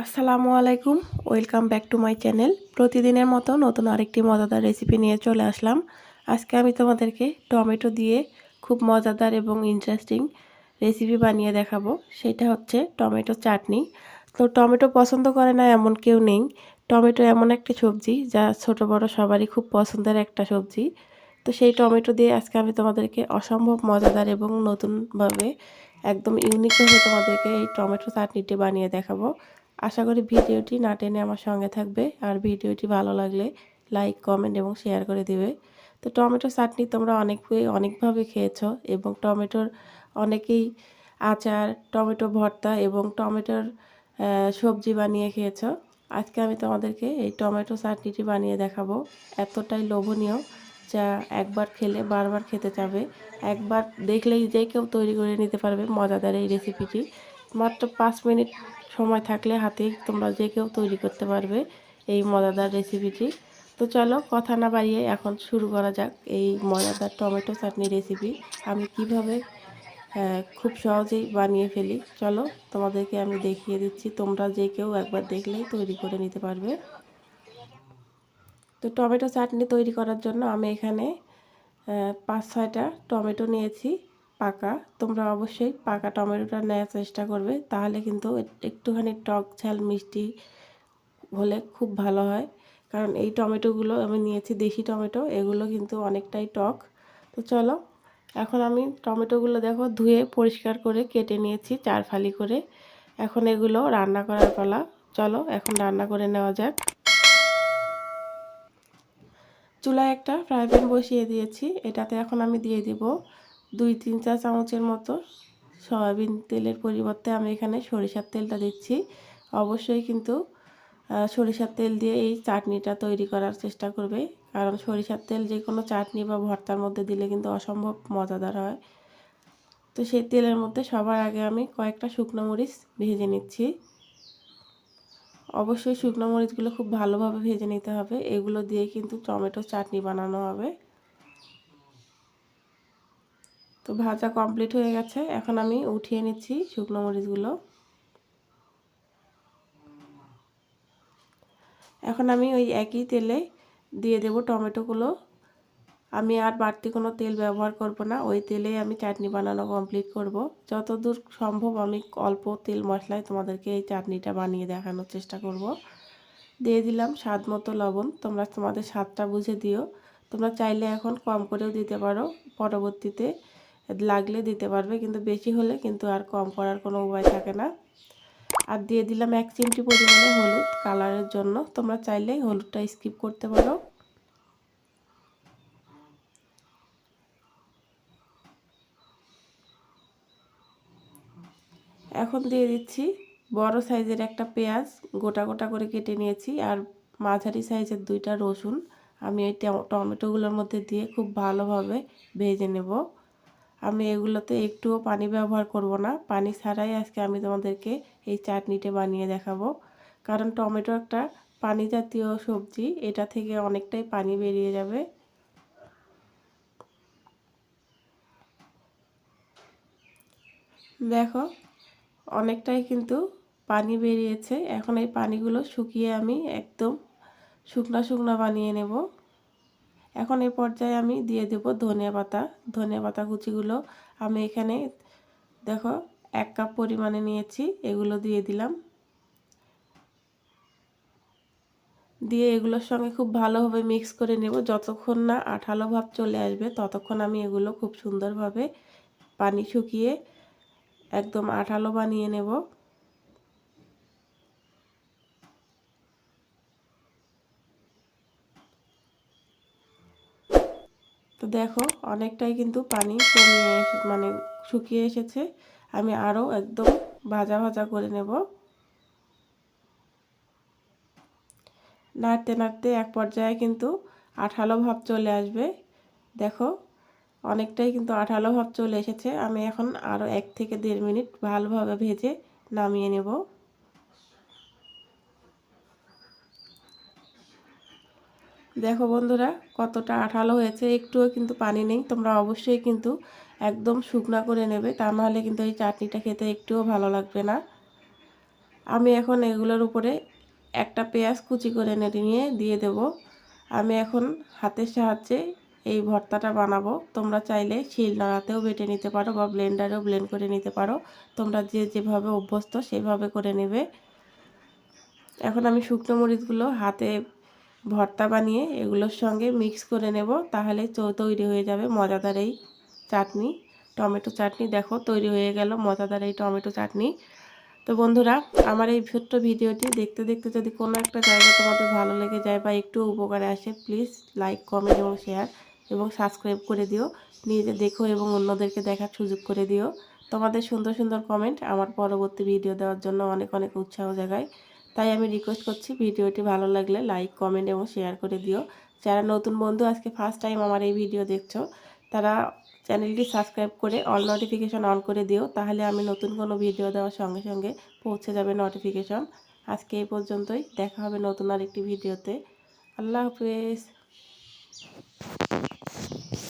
আসসালামু আলাইকুম, welcome back to my channel. প্রতিদিনের মতো নতুন আরেকটি মজাদার রেসিপি নিয়ে চলে আসলাম। আজকে আমি তোমাদেরকে টমেটো দিয়ে খুব মজাদার এবং ইন্টারেস্টিং রেসিপি বানিয়ে দেখাবো। সেটা হচ্ছে টমেটো চাটনি। তো টমেটো পছন্দ করে না এমন কেউ নেই। টমেটো এমন একটি সবজি যা ছোট বড় সবারই খুব পছন্দের একটা সবজি। তো সেই টমেটো দিয়ে আজকে আমি তোমাদেরকে অসম্ভব মজাদার এবং নতুনভাবে একদম ইউনিক ইউনিকভাবে তোমাদেরকে এই টমেটো চাটনিটি বানিয়ে দেখাবো। আশা করি ভিডিওটি না টেনে আমার সঙ্গে থাকবে। আর ভিডিওটি ভালো লাগলে লাইক কমেন্ট এবং শেয়ার করে দিবে। তো টমেটো চাটনি তোমরা অনেক অনেকভাবে খেয়েছো এবং টমেটোর অনেকেই আচার, টমেটো ভর্তা এবং টমেটোর সবজি বানিয়ে খেয়েছো। আজকে আমি তোমাদেরকে এই টমেটো চাটনিটি বানিয়ে দেখাবো। এতটাই লোভনীয় যা একবার খেলে বারবার খেতে চাবে। একবার দেখলেই যে কেউ তৈরি করে নিতে পারবে মজাদার এই রেসিপিটি মাত্র পাঁচ মিনিট সময় থাকলে হাতে তোমরা যে কেউ তৈরি করতে পারবে এই মজাদার রেসিপিটি তো চলো কথা না বাড়িয়ে এখন শুরু করা যাক এই মজাদার টমেটো চাটনি রেসিপি আমি কীভাবে খুব সহজেই বানিয়ে ফেলি। চলো তোমাদেরকে আমি দেখিয়ে দিচ্ছি। তোমরা যে কেউ একবার দেখলেই তৈরি করে নিতে পারবে। তো টমেটো চাটনি তৈরি করার জন্য আমি এখানে পাঁচ ছয়টা টমেটো নিয়েছি। পাকা, তোমরা অবশ্যই পাকা টমেটোটা নেওয়ার চেষ্টা করবে, তাহলে কিন্তু একটুখানি টক ঝাল মিষ্টি হলে খুব ভালো হয়। কারণ এই টমেটোগুলো আমি নিয়েছি দেশি টমেটো, এগুলো কিন্তু অনেকটাই টক। তো চলো, এখন আমি টমেটোগুলো দেখো ধুয়ে পরিষ্কার করে কেটে নিয়েছি চার ফালি করে। এখন এগুলো রান্না করার পালা। চলো, এখন রান্না করে নেওয়া যাক। চুলায় একটা ফ্রাই প্যান বসিয়ে দিয়েছি, এটাতে এখন আমি দিয়ে দিব দুই, তিন চা চামচের মতো সয়াবিন তেলের পরিবর্তে আমি এখানে সরিষার তেলটা দিচ্ছি। অবশ্যই কিন্তু সরিষার তেল দিয়ে এই চাটনিটা তৈরি করার চেষ্টা করবে। কারণ সরিষার তেল যে কোনো চাটনি বা ভর্তার মধ্যে দিলে কিন্তু অসম্ভব মজাদার হয়। তো সেই তেলের মধ্যে সবার আগে আমি কয়েকটা শুকনো মরিচ ভেজে নিচ্ছি। অবশ্যই শুকনো মরিচগুলো খুব ভালোভাবে ভেজে নিতে হবে। এগুলো দিয়ে কিন্তু টমেটো চাটনি বানানো হবে। তো ভাজা কমপ্লিট হয়ে গেছে। এখন আমি উঠিয়ে নিচ্ছি শুকনো মরিচগুলো। এখন আমি ওই একই তেলে দিয়ে দেব টমেটোগুলো। আমি আর বাড়তি কোনো তেল ব্যবহার করব না, ওই তেলে আমি চাটনি বানানো কমপ্লিট করব। যতদূর সম্ভব আমি অল্প তেল মশলায় তোমাদেরকে এই চাটনিটা বানিয়ে দেখানোর চেষ্টা করব। দিয়ে দিলাম স্বাদ মতো লবণ। তোমরা তোমাদের স্বাদটা বুঝে দিও। তোমরা চাইলে এখন কম করেও দিতে পারো। পরবর্তীতে লাগলে দিতে পারবে, কিন্তু বেশি হলে কিন্তু আর কম করার কোনো উপায় থাকে না। আর দিয়ে দিলাম এক চিমটি পরিমাণে হলুদ কালারের জন্য। তোমরা চাইলে হলুদটা স্কিপ করতে পারো। এখন দিয়ে দিচ্ছি বড় সাইজের একটা পেঁয়াজ, গোটা গোটা করে কেটে নিয়েছি। আর মাঝারি সাইজের দুইটা রসুন, আমি এই টমেটোগুলোর মধ্যে দিয়ে খুব ভালোভাবে ভেজে নেব। আমি এগুলোতে একটুও পানি ব্যবহার করব না। পানি ছাড়াই আজকে আমি তোমাদেরকে এই চাটনিটা বানিয়ে দেখাবো। কারণ টমেটো একটা পানি জাতীয় সবজি, এটা থেকে অনেকটাই পানি বেরিয়ে যাবে। দেখো, অনেকটাই কিন্তু পানি বেরিয়েছে। এখন এই পানিগুলো শুকিয়ে আমি একদম শুকনা শুকনা বানিয়ে নেব। এখন এই পর্যায়ে আমি দিয়ে দেব ধনিয়া পাতা। ধনিয়া পাতা কুচিগুলো আমি এখানে, দেখো, এক কাপ পরিমাণে নিয়েছি, এগুলো দিয়ে দিলাম। দিয়ে এগুলোর সঙ্গে খুব ভালোভাবে মিক্স করে নেব। যতক্ষণ না আঠালো ভাব চলে আসবে, ততক্ষণ আমি এগুলো খুব সুন্দরভাবে পানি শুকিয়ে একদম আঠালো বানিয়ে নেব। দেখো, অনেকটাই কিন্তু পানি কমিয়ে মানে শুকিয়ে এসেছে। আমি আরও একদম ভাজা ভাজা করে নেব। নাড়তে নাড়তে এক পর্যায়ে কিন্তু আঠালো ভাব চলে আসবে। দেখো, অনেকটাই কিন্তু আঠালো ভাব চলে এসেছে। আমি এখন আরও এক থেকে দেড় মিনিট ভালোভাবে ভেজে নামিয়ে নেব। দেখো বন্ধুরা, কতটা আঠালো হয়েছে। একটুও কিন্তু পানি নেই। তোমরা অবশ্যই কিন্তু একদম শুকনা করে নেবে। তা নাহলে কিন্তু এই চাটনিটা খেতে একটুও ভালো লাগবে না। আমি এখন এগুলোর উপরে একটা পেঁয়াজ কুচি করে এনে নিয়ে দিয়ে দেব। আমি এখন হাতের সাহায্যে এই ভর্তাটা বানাবো। তোমরা চাইলে শিল নাড়াতেও বেটে নিতে পারো বা ব্লেন্ডারেও ব্লেন্ড করে নিতে পারো। তোমরা যে যেভাবে অভ্যস্ত, সেভাবে করে নেবে। এখন আমি শুকনো মরিচগুলো হাতে ভর্তা বানিয়ে এগুলোর সঙ্গে মিক্স করে নেব, তাহলে তৈরি হয়ে যাবে মজাদার এই চাটনি। টমেটো চাটনি দেখো তৈরি হয়ে গেল, মজাদার এই টমেটো চাটনি। তো বন্ধুরা, আমার এই ছোট্ট ভিডিওটি দেখতে দেখতে যদি কোনো একটা জায়গা তোমাদের ভালো লেগে যায় বা একটু উপকারে আসে প্লিজ লাইক কমেন্ট এবং শেয়ার এবং সাবস্ক্রাইব করে দিও। নিজে দেখো এবং অন্যদেরকে দেখার সুযোগ করে দিও। তোমাদের সুন্দর সুন্দর কমেন্ট আমার পরবর্তী ভিডিও দেওয়ার জন্য অনেক অনেক উৎসাহ জাগায়। তাই আমি রিকোয়েস্ট করছি ভিডিওটি ভালো লাগলে লাইক কমেন্ট এবং শেয়ার করে দিও। যারা নতুন বন্ধু আজকে ফার্স্ট টাইম আমার এই ভিডিও দেখছ, তারা চ্যানেলটি সাবস্ক্রাইব করে অল নোটিফিকেশন অন করে দিও, তাহলে আমি নতুন কোনো ভিডিও দেওয়ার সঙ্গে সঙ্গে পৌঁছে যাবে নোটিফিকেশন আজকে এই পর্যন্তই, দেখা হবে নতুন আরেকটি ভিডিওতে আল্লাহ হাফেজ।